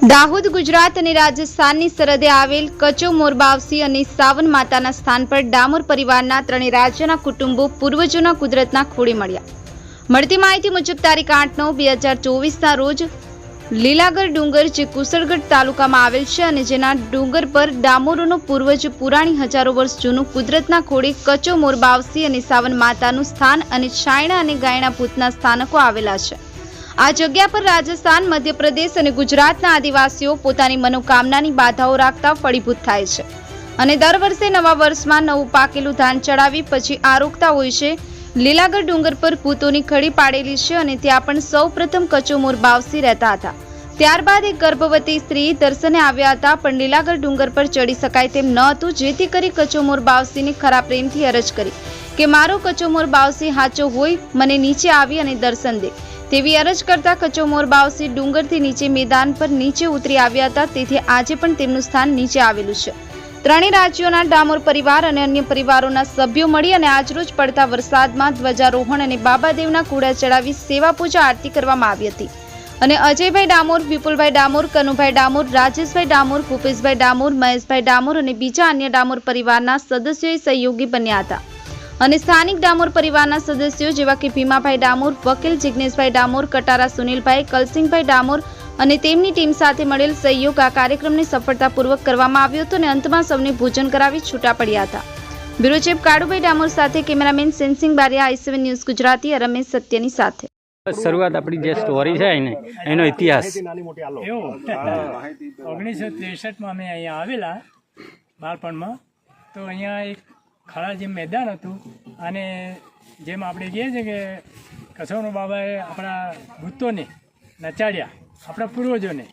દાહોદ, ગુજરાત અને રાજસ્થાનની સરહદે આવેલ કચો મોરબાવસી અને સાવન માતાના સ્થાન પર ડામોર પરિવારના ત્રણેય રાજ્યના કુટુંબો, પૂર્વજોના કુદરતના ખોળે મળ્યા. મળતી માહિતી મુજબ તારીખ આઠ નવ બે હજાર ચોવીસના રોજ લીલાગર ડુંગર જે કુશળગઢ તાલુકામાં આવેલ છે અને જેના ડુંગર પર ડામોરોનો પૂર્વજ પુરાણી હજારો વર્ષ જૂનું કુદરતના ખોળે કચો મોરબાવસી અને સાવન માતાનું સ્થાન અને છાયણા અને ગાયણા ભૂતના સ્થાનકો આવેલા છે. આ જગ્યા પર રાજસ્થાન, મધ્યપ્રદેશ અને ગુજરાતના આદિવાસીઓ પોતાની મનોકામનાની બાધાઓ રાખતા ફળીભૂત થાય છે. અને દર વર્ષે નવા વર્ષમાં નવું પાકેલું ધાન ચડાવી પછી આરોગતા હોય છે. લીલાગઢ ડુંગર પર ભૂતોની ખડી પાડેલી છે અને ત્યાં પણ સૌ પ્રથમ કચોમોર બાવસી રહેતા હતા. ત્યારબાદ એક ગર્ભવતી સ્ત્રી દર્શને આવ્યા હતા, પણ લીલાગઢ ડુંગર પર ચડી શકાય તેમ ન હતું, જેથી કરી કચોમોર બાવસીને ખરા પ્રેમથી અરજ કરી કે, મારો કચોમોર બાવસી હાચો હોય, મને નીચે આવી અને દર્શન દે. તેવી અરજ કરતા કચોમોર બાવસી ડુંગરથી નીચે મેદાન પર નીચે ઉતરી આવ્યા હતા. તેથી આજે પણ તેમનું સ્થાન નીચે આવેલું છે. ત્રણેય રાજ્યોના ડામોર પરિવાર અને અન્ય પરિવારોના સભ્યો મળી અને આજરોજ પડતા વરસાદમાં ધ્વજારોહણ અને બાબાદેવના કુડા ચડાવી સેવા પૂજા આરતી કરવામાં આવી હતી. અને અજયભાઈ ડામોર, વિપુલભાઈ ડામોર, કનુભાઈ ડામોર, રાજેશભાઈ ડામોર, ભૂપેશભાઈ ડામોર, મહેશભાઈ ડામોર અને બીજા અન્ય ડામોર પરિવારના સદસ્યોએ સહયોગી બન્યા હતા. અને સ્થાનિક ડામોર પરિવારના સદસ્યો જેવા કે ભીમાભાઈ ડામોર વકીલ જિજ્ઞેશભાઈ ડામોર કટારા સુનિલભાઈ કલસિંહભાઈ ડામોર અને તેમની ટીમ સાથે મળેલ સહયોગ આ કાર્યક્રમને સફળતાપૂર્વક કરવામાં આવ્યો હતો અને અંતમાં સૌને ભોજન કરાવી છૂટા પડ્યા હતા. બ્યુરો ચીફ કાળુભાઈ ડામોર સાથે cameraman Sensing Bariya I seven news Gujarati Ramesh સત્યની સાથે. શરૂઆત આપણી જે સ્ટોરી છે ને એનો ઇતિહાસ. ઓગણીસો ત્રેસઠમાં અમે અહીંયા આવેલા બાળપણમાં. તો અહીંયા એક ખડા જેમ મેદાન હતું અને જેમ આપણે કહીએ છીએ કે કસોનો બાબાએ આપણા ભૂતોને નચાડ્યા આપણા પૂર્વજોને.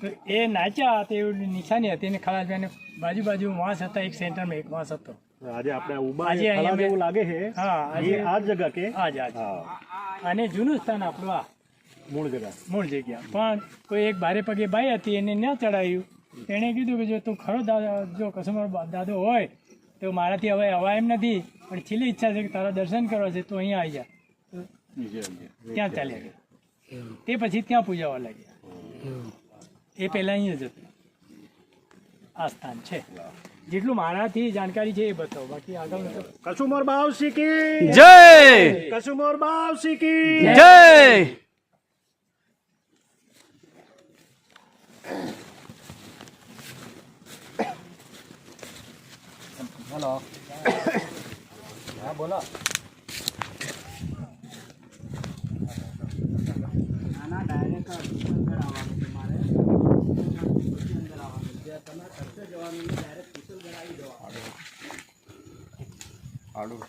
તો એ નાચ્યા તે એવી નિશાની હતી અને ખલાસભાઈને બાજુ બાજુ વાંસ હતા એક સેન્ટરમાં એક વાંસ હતો. આજે આપણે ઊભા આજે એવું લાગે છે? હા આજે આ જગ્યા જગા કે? આજ આજ અને જૂનું સ્થાન આપણું આ મૂળ જગા. મૂળ જગ્યા. પણ કોઈ એક ભારે પગે બાઈ હતી એને ન ચડાવ્યું એણે કીધું કે જો તું ખરો દાદા જો કસમર દાદો હોય તો મારાથી હવે હવા એમ નથી પણ છેલ્લી ઈચ્છા છે કે તારા દર્શન કરવા છે તો અહીંયા આવી જા. ત્યાં ચાલ્યા ગયા. તે પછી ત્યાં પૂજાવા લાગ્યા. એ પહેલાં અહીંયા જ હતું. આ સ્થાન છે. જેટલું મારાથી જાણકારી છે એ બતાવો. બાકી આગળ કસુમર બાવ શીખી જય! કસુમર બાવ શીખી જય! હલો હા બોલો. ના ડાયરેક્ટ અંદર આવવાનું તમારે. અંદર આવવાનું જે તમે ખર્ચે જવાનું ડાયરેક્ટ પિસલ બનાવી દેવાનું આડું